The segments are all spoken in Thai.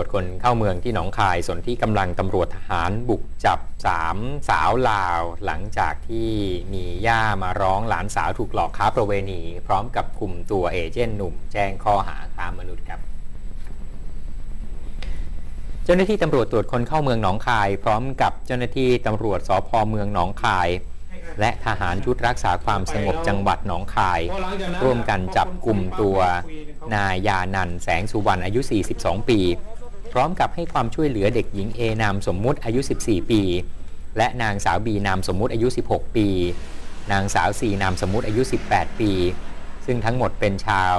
วจคนเข้าเมืองที่หนองคายส่วนที่กำลังตำรวจทหารบุกจับสามสาวลาว หลังจากที่มีย่ามาร้องหลานสาวถูกหลอกค้าประเวณี พร้อมกับคุมตัวเอเจนต์หนุ่ม แจ้งข้อหาค้ามนุษย์ครับเจ้าหน้าที่ตำรวจตรวจคนเข้าเมืองหนองคาย พร้อมกับเจ้าหน้าที่ตำรวจสพเมืองหนองคาย และทหารชุดรักษาความสงบจังหวัดหนองคาย ร่วมกันจับกลุ่มตัวนายยานันแสงสุวรรณอายุ 42 ปี พร้อมกับให้ความช่วยเหลือเด็กหญิงเอนามสมมุติอายุ 14 ปี และนางสาวบีนามสมมุติอายุ 16 ปี นางสาวสีนามสมมุติอายุ 18 ปี ซึ่งทั้งหมดเป็นชาว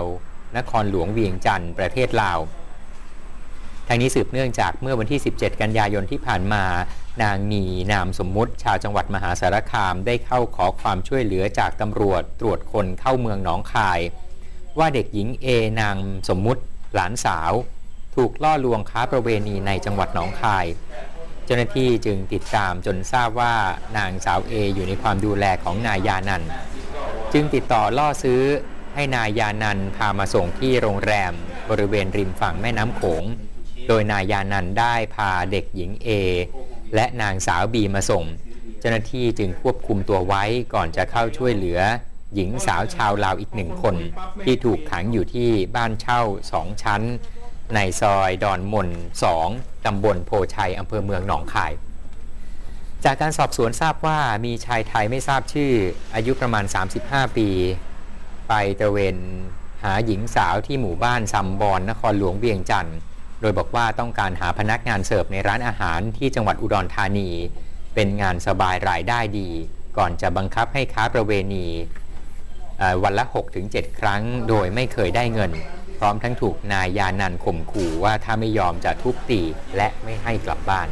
นครหลวงเวียงจันทร์ประเทศลาวทางนี้สืบเนื่องจากเมื่อวันที่ 17 กันยายนที่ผ่านมา นางนีนามสมมุติ ชาวจังหวัดมหาสารคามได้เข้าขอความช่วยเหลือจากตำรวจตรวจคนเข้าเมืองหนองคาย ว่าเด็กหญิงเอนางสมมุติหลานสาว ถูกล่อลวงค้าประเวณีในจังหวัดหนองคาย เจ้าหน้าที่จึงติดตามจนทราบว่านางสาวเออยู่ในความดูแลของนายยานันจึงติดต่อล่อซื้อให้นายยานันพามาส่งที่โรงแรมบริเวณริมฝั่งแม่น้ำโขง โดยนายยานันได้พาเด็กหญิงเอและนางสาวบีมาส่ง เจ้าหน้าที่จึงควบคุมตัวไว้ก่อนจะเข้าช่วยเหลือหญิงสาวชาวลาวอีกหนึ่งคน ที่ถูกขังอยู่ที่บ้านเช่าสองชั้น ในซอยดอนมนสองตำบลโพชัยอำเภอเมืองหนองคาย จากการสอบสวนทราบว่ามีชายไทยไม่ทราบชื่ออายุประมาณ 35 ปี ไปตระเวนหาหญิงสาวที่หมู่บ้านซัมบอนนครหลวงเวียงจันทร์โดยบอกว่าต้องการหาพนักงานเสิร์ฟในร้านอาหารที่จังหวัดอุดรธานี เป็นงานสบายรายได้ดี ก่อนจะบังคับให้ค้าประเวณีวันละ 6-7 ครั้งโดยไม่เคยได้เงิน ร้อมทั้งถูกนายยานันข่มขู่ว่าถ้าไม่ยอมจะทุบตีและไม่ให้กลับบ้าน